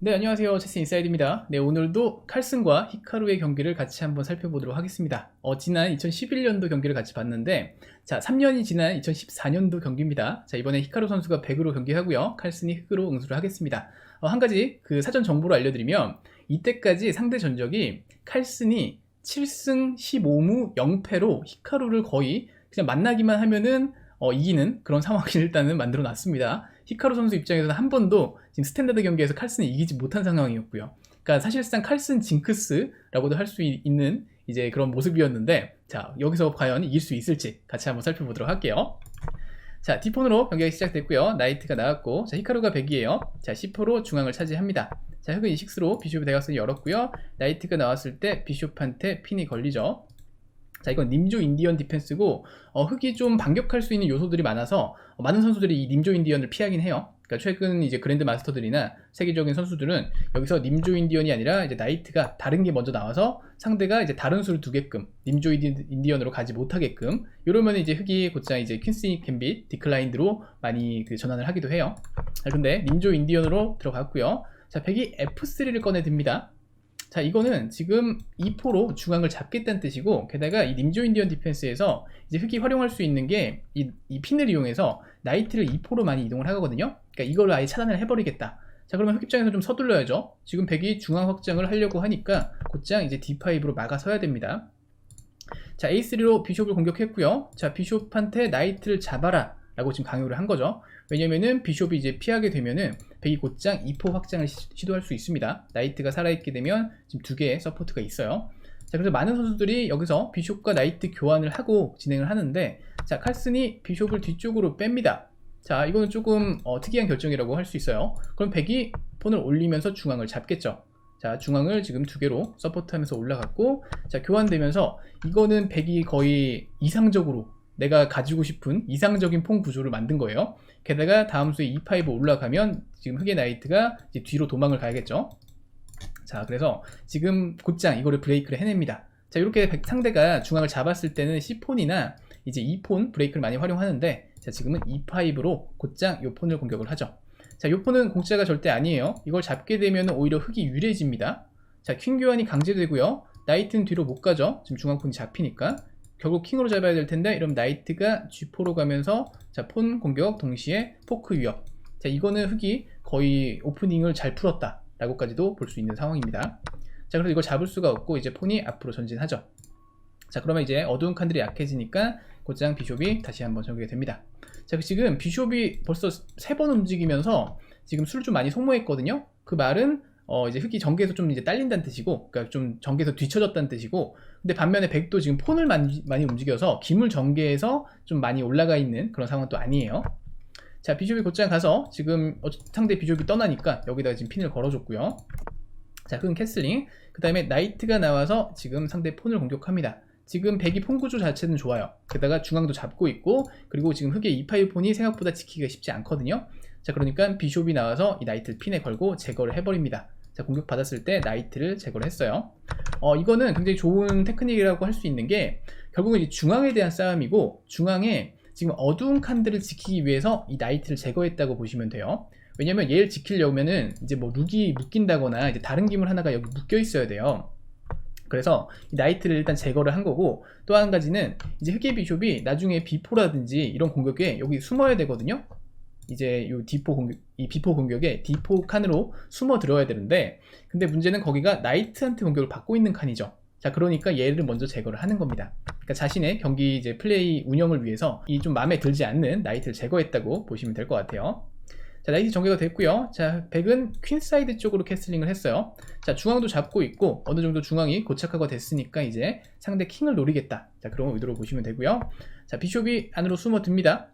네, 안녕하세요. 체스 인사이드입니다. 네, 오늘도 칼슨과 히카루의 경기를 같이 한번 살펴보도록 하겠습니다. 어, 지난 2011년도 경기를 같이 봤는데, 자, 3년이 지난 2014년도 경기입니다. 자, 이번에 히카루 선수가 100으로 경기하고요. 칼슨이 흑으로 응수를 하겠습니다. 어, 한 가지 그 사전 정보로 알려드리면, 이때까지 상대 전적이 칼슨이 7승 15무 0패로 히카루를 거의 그냥 만나기만 하면은 어, 이기는 그런 상황을 일단은 만들어 놨습니다. 히카루 선수 입장에서는 한 번도 지금 스탠다드 경기에서 칼슨이 이기지 못한 상황이었고요. 그러니까 사실상 칼슨 징크스라고도 할 수 있는 이제 그런 모습이었는데 자 여기서 과연 이길 수 있을지 같이 한번 살펴보도록 할게요. 자 디폰으로 경기가 시작됐고요. 나이트가 나왔고 자 히카루가 100이에요. 자 C4로 중앙을 차지합니다. 자 흑은 E6로 비숍이 대각선을 열었고요. 나이트가 나왔을 때 비숍한테 핀이 걸리죠. 자 이건 님조 인디언 디펜스고 어, 흑이 좀 반격할 수 있는 요소들이 많아서 어, 많은 선수들이 이 님조 인디언을 피하긴 해요. 그러니까 최근 이제 그랜드 마스터들이나 세계적인 선수들은 여기서 님조 인디언이 아니라 이제 나이트가 다른 게 먼저 나와서 상대가 이제 다른 수를 두게끔 님조 인디언으로 가지 못하게끔 이러면 이제 흑이 곧장 이제 퀸스 갬빗 디클라인드로 많이 그 전환을 하기도 해요. 자 근데 님조 인디언으로 들어갔고요. 자 백이 F3를 꺼내 듭니다. 자 이거는 지금 2포로 중앙을 잡겠다는 뜻이고 게다가 이 님조 인디언 디펜스에서 이제 흑이 활용할 수 있는 게 이 이 핀을 이용해서 나이트를 2포로 많이 이동을 하거든요. 그러니까 이걸 아예 차단을 해버리겠다. 자 그러면 흑 입장에서 좀 서둘러야죠. 지금 백이 중앙 확장을 하려고 하니까 곧장 이제 D5로 막아서야 됩니다. 자 A3로 비숍을 공격했고요. 자 비숍한테 나이트를 잡아라 라고 지금 강요를 한 거죠 왜냐면은 비숍이 이제 피하게 되면은 백이 곧장 2포 확장을 시, 도할수 있습니다. 나이트가 살아있게 되면 지금 두 개의 서포트가 있어요. 자, 그래서 많은 선수들이 여기서 비숍과 나이트 교환을 하고 진행을 하는데, 자, 칼슨이 비숍을 뒤쪽으로 뺍니다. 자, 이거는 조금 어, 특이한 결정이라고 할 수 있어요. 그럼 백이 폰을 올리면서 중앙을 잡겠죠. 자, 중앙을 지금 두 개로 서포트하면서 올라갔고, 자, 교환되면서 이거는 백이 거의 이상적으로 내가 가지고 싶은 이상적인 폰 구조를 만든 거예요. 게다가 다음 수에 E5 올라가면 지금 흑의 나이트가 뒤로 도망을 가야겠죠. 자, 그래서 지금 곧장 이거를 브레이크를 해냅니다. 자, 이렇게 상대가 중앙을 잡았을 때는 C폰이나 이제 E폰 브레이크를 많이 활용하는데 자, 지금은 E5로 곧장 이 폰을 공격을 하죠. 자, 이 폰은 공짜가 절대 아니에요. 이걸 잡게 되면 오히려 흑이 유리해집니다. 자, 퀸 교환이 강제되고요. 나이트는 뒤로 못 가죠. 지금 중앙폰이 잡히니까. 결국 킹으로 잡아야 될 텐데 이러면 나이트가 G4로 가면서 자, 폰 공격 동시에 포크 위협. 자, 이거는 흑이 거의 오프닝을 잘 풀었다. 라고까지도 볼 수 있는 상황입니다. 자, 그래서 이걸 잡을 수가 없고 이제 폰이 앞으로 전진하죠. 자, 그러면 이제 어두운 칸들이 약해지니까 곧장 비숍이 다시 한번 전개가 됩니다. 자, 지금 비숍이 벌써 세 번 움직이면서 지금 술을 좀 많이 소모했거든요. 그 말은 어 이제 흑이 전개에서 좀 이제 딸린다는 뜻이고, 그러니까 좀 전개에서 뒤쳐졌다는 뜻이고, 근데 반면에 백도 지금 폰을 많이, 많이 움직여서 기물 전개에서 좀 많이 올라가 있는 그런 상황은 또 아니에요. 자, 비숍이 곧장 가서 지금 어, 상대 비숍이 떠나니까 여기다가 지금 핀을 걸어줬고요. 자, 흑은 캐슬링. 그 다음에 나이트가 나와서 지금 상대 폰을 공격합니다. 지금 백이 폰 구조 자체는 좋아요. 게다가 중앙도 잡고 있고, 그리고 지금 흑의 E5 폰이 생각보다 지키기가 쉽지 않거든요. 자, 그러니까 비숍이 나와서 이 나이트를 핀에 걸고 제거를 해버립니다. 자, 공격 받았을 때 나이트를 제거를 했어요. 어, 이거는 굉장히 좋은 테크닉이라고 할 수 있는 게 결국은 이 중앙에 대한 싸움이고 중앙에 지금 어두운 칸들을 지키기 위해서 이 나이트를 제거했다고 보시면 돼요. 왜냐면 얘를 지키려면은 이제 뭐 룩이 묶인다거나 이제 다른 기물 하나가 여기 묶여 있어야 돼요. 그래서 이 나이트를 일단 제거를 한 거고 또 한 가지는 이제 흑의 비숍이 나중에 비포라든지 이런 공격에 여기 숨어야 되거든요. 이제 요 D4 공격, 이 B4 공격에 D4 칸으로 숨어 들어야 되는데, 근데 문제는 거기가 나이트한테 공격을 받고 있는 칸이죠. 자, 그러니까 얘를 먼저 제거를 하는 겁니다. 그러니까 자신의 경기 이제 플레이 운영을 위해서 이 좀 마음에 들지 않는 나이트를 제거했다고 보시면 될 것 같아요. 자, 나이트 전개가 됐고요. 자, 백은 퀸사이드 쪽으로 캐슬링을 했어요. 자, 중앙도 잡고 있고 어느 정도 중앙이 고착화가 됐으니까 이제 상대 킹을 노리겠다. 자, 그런 의도로 보시면 되고요. 자, 비숍이 안으로 숨어 듭니다.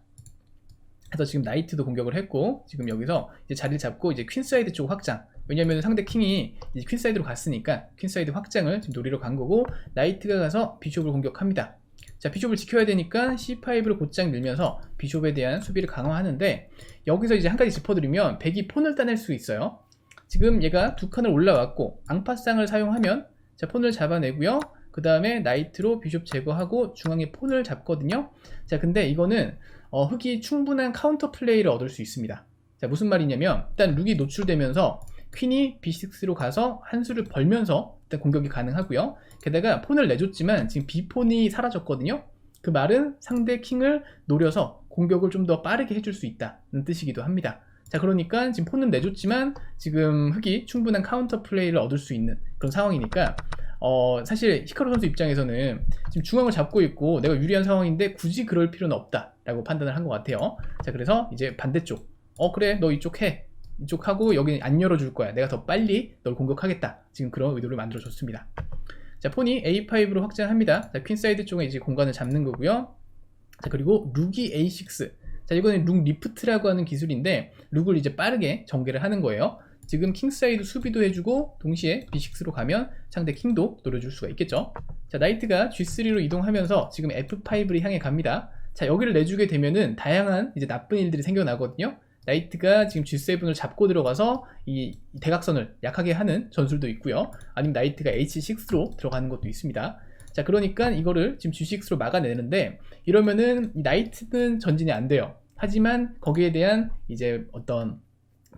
그래서 지금 나이트도 공격을 했고 지금 여기서 이제 자리를 잡고 이제 퀸사이드 쪽 확장. 왜냐면 상대 킹이 이제 퀸사이드로 갔으니까 퀸사이드 확장을 지금 노리러 간 거고 나이트가 가서 비숍을 공격합니다. 자 비숍을 지켜야 되니까 C5로 곧장 밀면서 비숍에 대한 수비를 강화하는데 여기서 이제 한 가지 짚어드리면 백이 폰을 따낼 수 있어요. 지금 얘가 두 칸을 올라왔고 앙파쌍을 사용하면 자 폰을 잡아내고요. 그 다음에 나이트로 비숍 제거하고 중앙에 폰을 잡거든요. 자 근데 이거는 어, 흑이 충분한 카운터 플레이를 얻을 수 있습니다. 자, 무슨 말이냐면 일단 룩이 노출되면서 퀸이 B6로 가서 한 수를 벌면서 일단 공격이 가능하고요. 게다가 폰을 내줬지만 지금 B폰이 사라졌거든요. 그 말은 상대 킹을 노려서 공격을 좀 더 빠르게 해줄 수 있다는 뜻이기도 합니다. 자, 그러니까 지금 폰은 내줬지만 지금 흑이 충분한 카운터 플레이를 얻을 수 있는 그런 상황이니까 어, 사실 히카루 선수 입장에서는 지금 중앙을 잡고 있고 내가 유리한 상황인데 굳이 그럴 필요는 없다 라고 판단을 한 것 같아요. 자, 그래서 이제 반대쪽. 어, 그래, 너 이쪽 해. 이쪽 하고 여기 안 열어줄 거야. 내가 더 빨리 널 공격하겠다. 지금 그런 의도를 만들어 줬습니다. 자, 폰이 A5로 확장합니다. 자, 퀸사이드 쪽에 이제 공간을 잡는 거고요. 자, 그리고 룩이 A6. 자, 이거는 룩 리프트라고 하는 기술인데 룩을 이제 빠르게 전개를 하는 거예요. 지금 킹사이드 수비도 해주고 동시에 B6로 가면 상대 킹도 노려줄 수가 있겠죠. 자, 나이트가 G3로 이동하면서 지금 F5를 향해 갑니다. 자, 여기를 내주게 되면은 다양한 이제 나쁜 일들이 생겨나거든요. 나이트가 지금 G7을 잡고 들어가서 이 대각선을 약하게 하는 전술도 있고요. 아니면 나이트가 H6로 들어가는 것도 있습니다. 자, 그러니까 이거를 지금 G6로 막아내는데 이러면은 이 나이트는 전진이 안 돼요. 하지만 거기에 대한 이제 어떤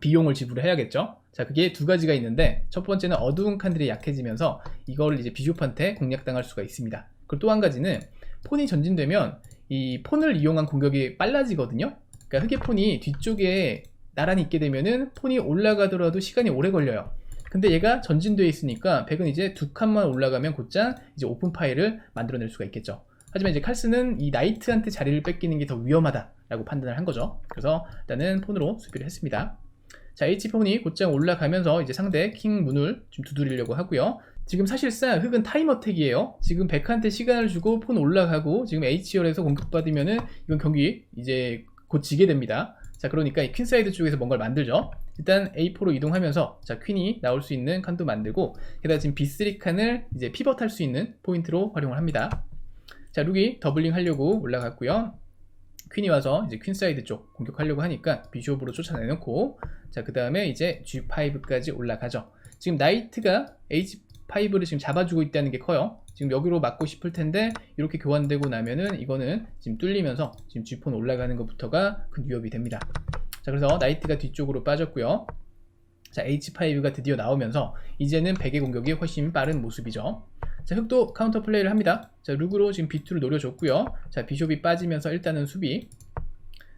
비용을 지불해야겠죠. 자, 그게 두 가지가 있는데 첫 번째는 어두운 칸들이 약해지면서 이거를 이제 비숍한테 공략당할 수가 있습니다. 그리고 또 한 가지는 폰이 전진되면 이 폰을 이용한 공격이 빨라지거든요. 그러니까 흑의 폰이 뒤쪽에 나란히 있게 되면은 폰이 올라가더라도 시간이 오래 걸려요. 근데 얘가 전진되어 있으니까 백은 이제 두 칸만 올라가면 곧장 이제 오픈 파일을 만들어낼 수가 있겠죠. 하지만 이제 칼스는 이 나이트한테 자리를 뺏기는 게 더 위험하다라고 판단을 한 거죠. 그래서 일단은 폰으로 수비를 했습니다. 자, H폰이 곧장 올라가면서 이제 상대 킹 문을 좀 두드리려고 하고요. 지금 사실상 흑은 타임어택이에요. 지금 백한테 시간을 주고 폰 올라가고 지금 H열에서 공격받으면은 이건 경기 이제 곧 지게 됩니다. 자, 그러니까 이 퀸사이드 쪽에서 뭔가를 만들죠. 일단 A4로 이동하면서 자, 퀸이 나올 수 있는 칸도 만들고 게다가 지금 B3 칸을 이제 피벗할 수 있는 포인트로 활용을 합니다. 자, 룩이 더블링 하려고 올라갔고요. 퀸이 와서 이제 퀸 사이드 쪽 공격하려고 하니까 비숍으로 쫓아내놓고 자, 그 다음에 이제 G5까지 올라가죠. 지금 나이트가 H5를 지금 잡아주고 있다는 게 커요. 지금 여기로 맞고 싶을 텐데 이렇게 교환되고 나면은 이거는 지금 뚫리면서 지금 G폰 올라가는 것부터가 큰 위협이 됩니다. 자, 그래서 나이트가 뒤쪽으로 빠졌고요. 자, H5가 드디어 나오면서 이제는 백의 공격이 훨씬 빠른 모습이죠. 자, 흑도 카운터 플레이를 합니다. 자, 룩으로 지금 B2를 노려줬고요. 자, 비숍이 빠지면서 일단은 수비.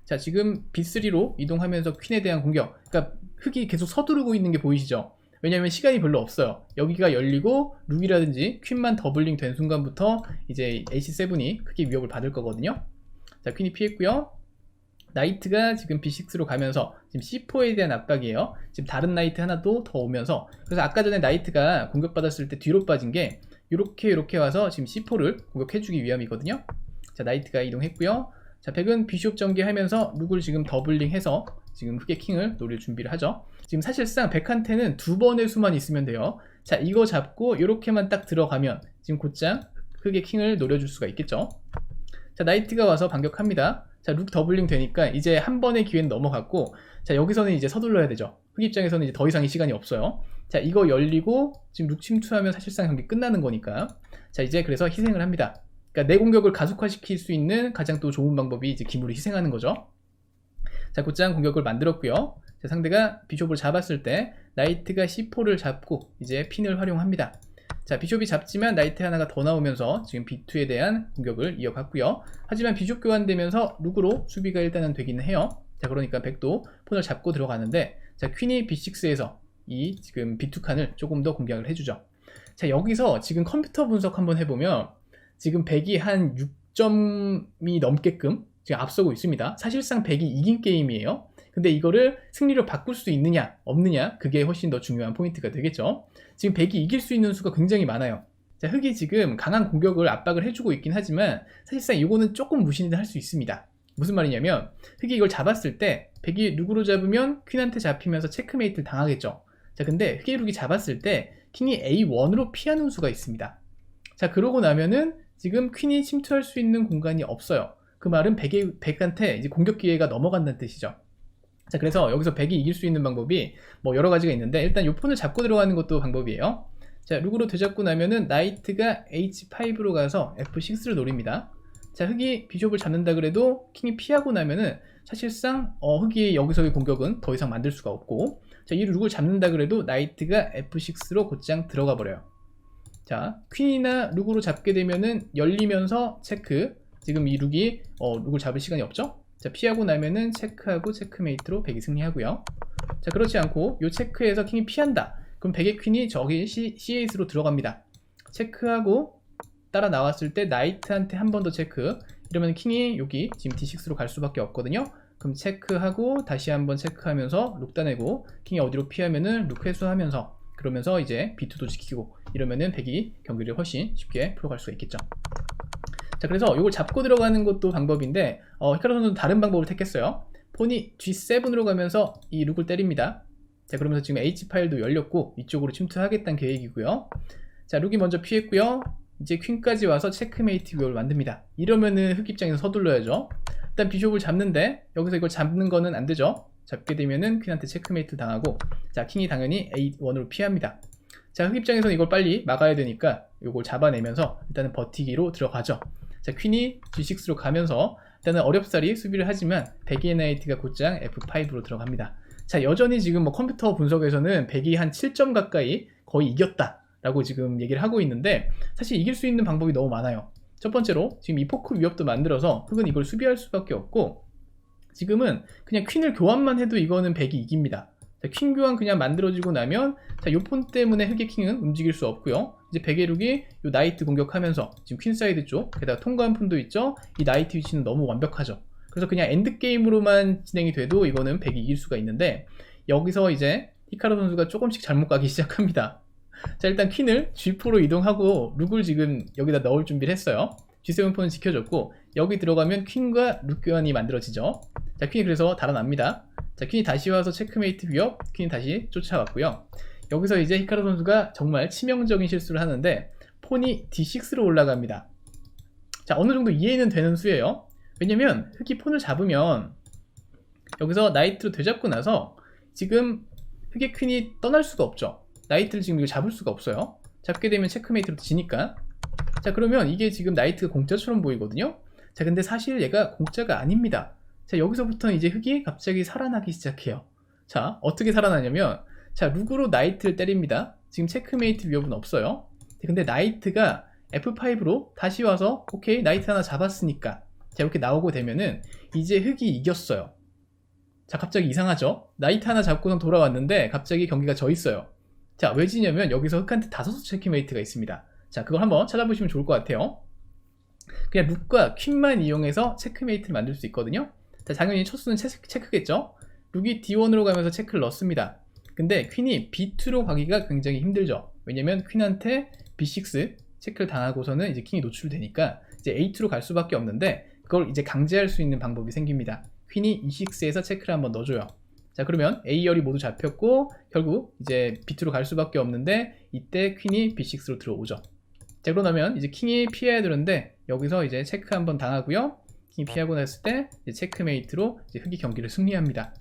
자, 지금 B3로 이동하면서 퀸에 대한 공격. 그러니까 흑이 계속 서두르고 있는 게 보이시죠? 왜냐면 시간이 별로 없어요. 여기가 열리고 룩이라든지 퀸만 더블링 된 순간부터 이제 AC7이 크게 위협을 받을 거거든요. 자, 퀸이 피했고요. 나이트가 지금 B6로 가면서 지금 C4에 대한 압박이에요. 지금 다른 나이트 하나도 더 오면서 그래서 아까 전에 나이트가 공격받았을 때 뒤로 빠진 게 이렇게 이렇게 와서 지금 C4를 공격해주기 위함이거든요. 자, 나이트가 이동했고요. 자, 백은 비숍 전개하면서 룩을 지금 더블링해서 지금 흑의 킹을 노릴 준비를 하죠. 지금 사실상 백한테는 두 번의 수만 있으면 돼요. 자, 이거 잡고 이렇게만 딱 들어가면 지금 곧장 흑의 킹을 노려줄 수가 있겠죠. 자, 나이트가 와서 반격합니다. 자, 룩 더블링 되니까 이제 한 번의 기회는 넘어갔고, 자, 여기서는 이제 서둘러야 되죠. 흑 입장에서는 이제 더 이상의 시간이 없어요. 자, 이거 열리고 지금 룩 침투하면 사실상 경기 끝나는 거니까. 자, 이제 그래서 희생을 합니다. 그러니까 내 공격을 가속화시킬 수 있는 가장 또 좋은 방법이 이제 기물을 희생하는 거죠. 자, 곧장 공격을 만들었고요. 자, 상대가 비숍을 잡았을 때 나이트가 C4를 잡고 이제 핀을 활용합니다. 자, 비숍이 잡지만 나이트 하나가 더 나오면서 지금 B2에 대한 공격을 이어갔고요. 하지만 비숍 교환되면서 룩으로 수비가 일단은 되기는 해요. 자, 그러니까 백도 폰을 잡고 들어가는데 자, 퀸이 B6에서 이 지금 B2 칸을 조금 더 공략을 해주죠. 자, 여기서 지금 컴퓨터 분석 한번 해보면 지금 백이 한 6점이 넘게끔 지금 앞서고 있습니다. 사실상 백이 이긴 게임이에요. 근데 이거를 승리로 바꿀 수 있느냐, 없느냐, 그게 훨씬 더 중요한 포인트가 되겠죠. 지금 백이 이길 수 있는 수가 굉장히 많아요. 자, 흑이 지금 강한 공격을 압박을 해주고 있긴 하지만 사실상 이거는 조금 무신이 할수 있습니다. 무슨 말이냐면 흑이 이걸 잡았을 때 백이 룩으로 잡으면 퀸한테 잡히면서 체크메이트를 당하겠죠. 자, 근데 흑이 룩이 잡았을 때 킹이 A1으로 피하는 수가 있습니다. 자, 그러고 나면은 지금 퀸이 침투할 수 있는 공간이 없어요. 그 말은 백의, 백한테 이제 공격 기회가 넘어간다는 뜻이죠. 자, 그래서 여기서 백이 이길 수 있는 방법이 뭐 여러 가지가 있는데 일단 이 폰을 잡고 들어가는 것도 방법이에요. 자, 룩으로 되잡고 나면은 나이트가 H5로 가서 F6를 노립니다. 자 흑이 비숍을 잡는다 그래도 킹이 피하고 나면은 사실상 어, 흑이 여기서의 공격은 더 이상 만들 수가 없고 자 이 룩을 잡는다 그래도 나이트가 F6로 곧장 들어가 버려요. 자 퀸이나 룩으로 잡게 되면은 열리면서 체크 지금 이 룩이 어, 룩을 잡을 시간이 없죠? 자 피하고 나면은 체크하고 체크메이트로 백이 승리하고요. 자 그렇지 않고 요 체크에서 킹이 피한다. 그럼 백의 퀸이 저기 C, C8으로 들어갑니다. 체크하고 따라 나왔을 때 나이트한테 한 번 더 체크 이러면 킹이 여기 지금 D6로 갈 수밖에 없거든요. 그럼 체크하고 다시 한번 체크하면서 룩 따내고 킹이 어디로 피하면은 룩 회수하면서 그러면서 이제 B2도 지키고 이러면은 백이 경기를 훨씬 쉽게 풀어갈 수가 있겠죠. 자 그래서 이걸 잡고 들어가는 것도 방법인데 어, 히카루 선수는 다른 방법을 택했어요. 폰이 G7으로 가면서 이 룩을 때립니다. 자 그러면서 지금 H 파일도 열렸고 이쪽으로 침투하겠다는 계획이고요. 자 룩이 먼저 피했고요. 이제 퀸까지 와서 체크메이트 뷰를 만듭니다. 이러면은 흑 입장에서 서둘러야죠. 일단 비숍을 잡는데 여기서 이걸 잡는 거는 안 되죠. 잡게 되면은 퀸한테 체크메이트 당하고 자 킹이 당연히 A1으로 피합니다. 자흑 입장에서는 이걸 빨리 막아야 되니까 이걸 잡아내면서 일단은 버티기로 들어가죠. 자 퀸이 G6로 가면서 일단은 어렵사리 수비를 하지만 백이의 나이트가 곧장 F5로 들어갑니다. 자 여전히 지금 뭐 컴퓨터 분석에서는 백이 한 7점 가까이 거의 이겼다. 라고 지금 얘기를 하고 있는데 사실 이길 수 있는 방법이 너무 많아요. 첫 번째로 지금 이 포크 위협도 만들어서 흑은 이걸 수비할 수밖에 없고 지금은 그냥 퀸을 교환만 해도 이거는 백이 이깁니다. 자, 퀸 교환 그냥 만들어지고 나면 자, 요폰 때문에 흑의 킹은 움직일 수 없고요. 이제 백의 룩이 요 나이트 공격하면서 지금 퀸 사이드 쪽 게다가 통과한 폰도 있죠. 이 나이트 위치는 너무 완벽하죠. 그래서 그냥 엔드 게임으로만 진행이 돼도 이거는 백이 이길 수가 있는데 여기서 이제 히카루 선수가 조금씩 잘못 가기 시작합니다. 자 일단 퀸을 G4로 이동하고 룩을 지금 여기다 넣을 준비를 했어요. G7폰은 지켜줬고 여기 들어가면 퀸과 룩 교환이 만들어지죠. 자 퀸이 그래서 달아납니다. 자 퀸이 다시 와서 체크메이트 위협 퀸이 다시 쫓아왔고요. 여기서 이제 히카루 선수가 정말 치명적인 실수를 하는데 폰이 D6로 올라갑니다. 자 어느 정도 이해는 되는 수예요. 왜냐면 흑이 폰을 잡으면 여기서 나이트로 되잡고 나서 지금 흑의 퀸이 떠날 수가 없죠 나이트를 지금 이거 잡을 수가 없어요. 잡게 되면 체크메이트로 지니까. 자, 그러면 이게 지금 나이트가 공짜처럼 보이거든요. 자, 근데 사실 얘가 공짜가 아닙니다. 자, 여기서부터는 이제 흑이 갑자기 살아나기 시작해요. 자, 어떻게 살아나냐면, 자, 룩으로 나이트를 때립니다. 지금 체크메이트 위협은 없어요. 근데 나이트가 F5로 다시 와서, 오케이, 나이트 하나 잡았으니까. 자, 이렇게 나오고 되면은, 이제 흑이 이겼어요. 자, 갑자기 이상하죠? 나이트 하나 잡고선 돌아왔는데, 갑자기 경기가 져 있어요. 자, 왜 지냐면 여기서 흑한테 다섯 수 체크메이트가 있습니다. 자, 그걸 한번 찾아보시면 좋을 것 같아요. 그냥 룩과 퀸만 이용해서 체크메이트를 만들 수 있거든요. 자, 당연히 첫 수는 체크, 겠죠 룩이 D1으로 가면서 체크를 넣습니다. 근데 퀸이 B2로 가기가 굉장히 힘들죠. 왜냐면 퀸한테 B6 체크를 당하고서는 이제 킹이 노출되니까 이제 A2로 갈 수밖에 없는데 그걸 이제 강제할 수 있는 방법이 생깁니다. 퀸이 E6에서 체크를 한번 넣어줘요. 자 그러면 A열이 모두 잡혔고 결국 이제 B2로 갈 수밖에 없는데 이때 퀸이 B6로 들어오죠. 자 그러면 이제 킹이 피해야 되는데 여기서 이제 체크 한번 당하고요. 킹이 피하고 났을 때 체크메이트로 이제 흑이 경기를 승리합니다.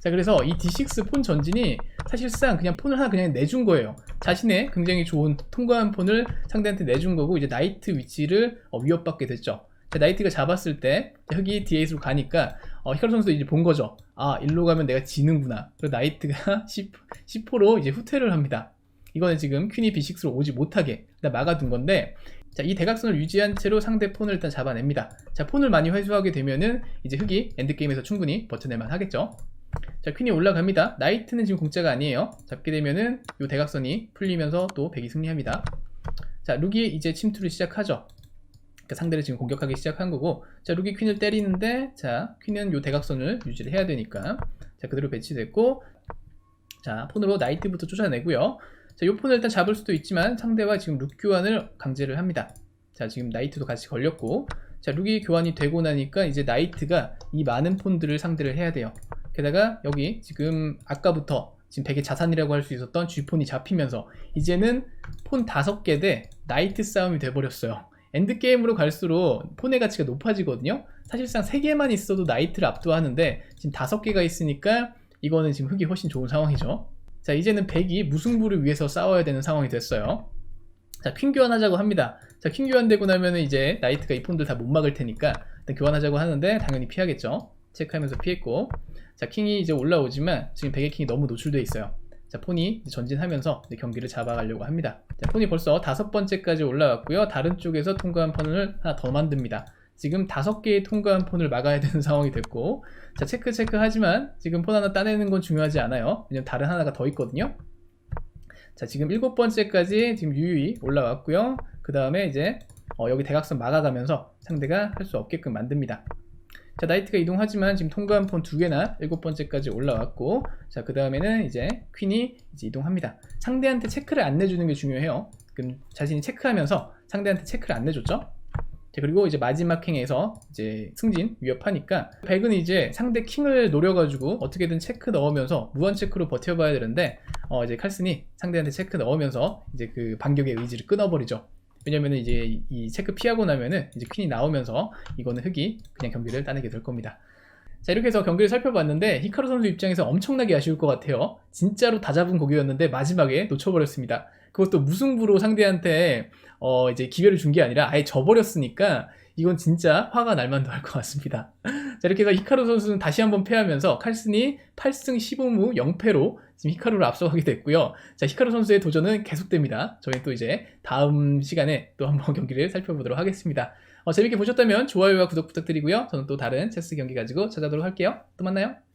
자 그래서 이 D6 폰 전진이 사실상 그냥 폰을 하나 그냥 내준 거예요. 자신의 굉장히 좋은 통과한 폰을 상대한테 내준 거고 이제 나이트 위치를 어, 위협받게 됐죠. 나이트가 잡았을 때 흑이 D8으로 가니까 어, 히카루 선수도 이제 본 거죠. 아, 일로 가면 내가 지는구나. 그래서 나이트가 10, 10호로 이제 후퇴를 합니다. 이거는 지금 퀸이 B6로 오지 못하게 막아둔 건데 자, 이 대각선을 유지한 채로 상대 폰을 일단 잡아냅니다. 자, 폰을 많이 회수하게 되면은 이제 흑이 엔드게임에서 충분히 버텨낼만 하겠죠. 자, 퀸이 올라갑니다. 나이트는 지금 공짜가 아니에요. 잡게 되면은 이 대각선이 풀리면서 또 백이 승리합니다. 자, 룩이 이제 침투를 시작하죠. 그러니까 상대를 지금 공격하기 시작한 거고 자 룩이 퀸을 때리는데 자 퀸은 요 대각선을 유지를 해야 되니까. 자 그대로 배치됐고 자 폰으로 나이트부터 쫓아내고요. 자요 폰을 일단 잡을 수도 있지만 상대와 지금 룩 교환을 강제를 합니다. 자 지금 나이트도 같이 걸렸고 자 룩이 교환이 되고 나니까 이제 나이트가 이 많은 폰들을 상대를 해야 돼요. 게다가 여기 지금 아까부터 지금 되게 자산이라고 할 수 있었던 G폰이 잡히면서 이제는 폰 다섯 개대 나이트 싸움이 돼버렸어요 엔드게임으로 갈수록 폰의 가치가 높아지거든요. 사실상 3개만 있어도 나이트를 압도하는데 지금 5개가 있으니까 이거는 지금 흑이 훨씬 좋은 상황이죠. 자, 이제는 백이 무승부를 위해서 싸워야 되는 상황이 됐어요. 자, 퀸 교환하자고 합니다. 자, 퀸 교환되고 나면은 이제 나이트가 이 폰들 다 못 막을 테니까 일단 교환하자고 하는데 당연히 피하겠죠. 체크하면서 피했고. 자, 킹이 이제 올라오지만 지금 백의 킹이 너무 노출되어 있어요. 자, 폰이 전진하면서 경기를 잡아가려고 합니다. 자, 폰이 벌써 다섯 번째까지 올라왔고요. 다른 쪽에서 통과한 폰을 하나 더 만듭니다. 지금 다섯 개의 통과한 폰을 막아야 되는 상황이 됐고, 자, 체크 체크 하지만 지금 폰 하나 따내는 건 중요하지 않아요. 왜냐면 다른 하나가 더 있거든요. 자, 지금 일곱 번째까지 지금 유유히 올라왔고요. 그 다음에 이제 어, 여기 대각선 막아가면서 상대가 할 수 없게끔 만듭니다. 자, 나이트가 이동하지만 지금 통과한 폰 두 개나 일곱 번째까지 올라왔고, 자, 그 다음에는 이제 퀸이 이제 이동합니다. 상대한테 체크를 안 내주는 게 중요해요. 그럼 자신이 체크하면서 상대한테 체크를 안 내줬죠? 자, 그리고 이제 마지막 행에서 이제 승진 위협하니까 백은 이제 상대 킹을 노려가지고 어떻게든 체크 넣으면서 무한 체크로 버텨봐야 되는데 어 이제 칼슨이 상대한테 체크 넣으면서 이제 그 반격의 의지를 끊어버리죠. 왜냐면은 이제 이- 이 체크 피하고 나면은 이제 퀸이 나오면서 이거는 흑이 그냥 경기를 따내게 될 겁니다. 자 이렇게 해서 경기를 살펴봤는데 히카루 선수 입장에서 엄청나게 아쉬울 것 같아요. 진짜로 다 잡은 곡이었는데 마지막에 놓쳐버렸습니다. 그것도 무승부로 상대한테 어 이제 기회를 준 게 아니라 아예 져버렸으니까 이건 진짜 화가 날 만도 할 것 같습니다. 자 이렇게 해서 히카루 선수는 다시 한번 패하면서 칼슨이 8승 15무 0패로 지금 히카루를 앞서가게 됐고요. 자 히카루 선수의 도전은 계속됩니다. 저희 또 이제 다음 시간에 또 한번 경기를 살펴보도록 하겠습니다. 어, 재밌게 보셨다면 좋아요와 구독 부탁드리고요. 저는 또 다른 체스 경기 가지고 찾아오도록 할게요. 또 만나요.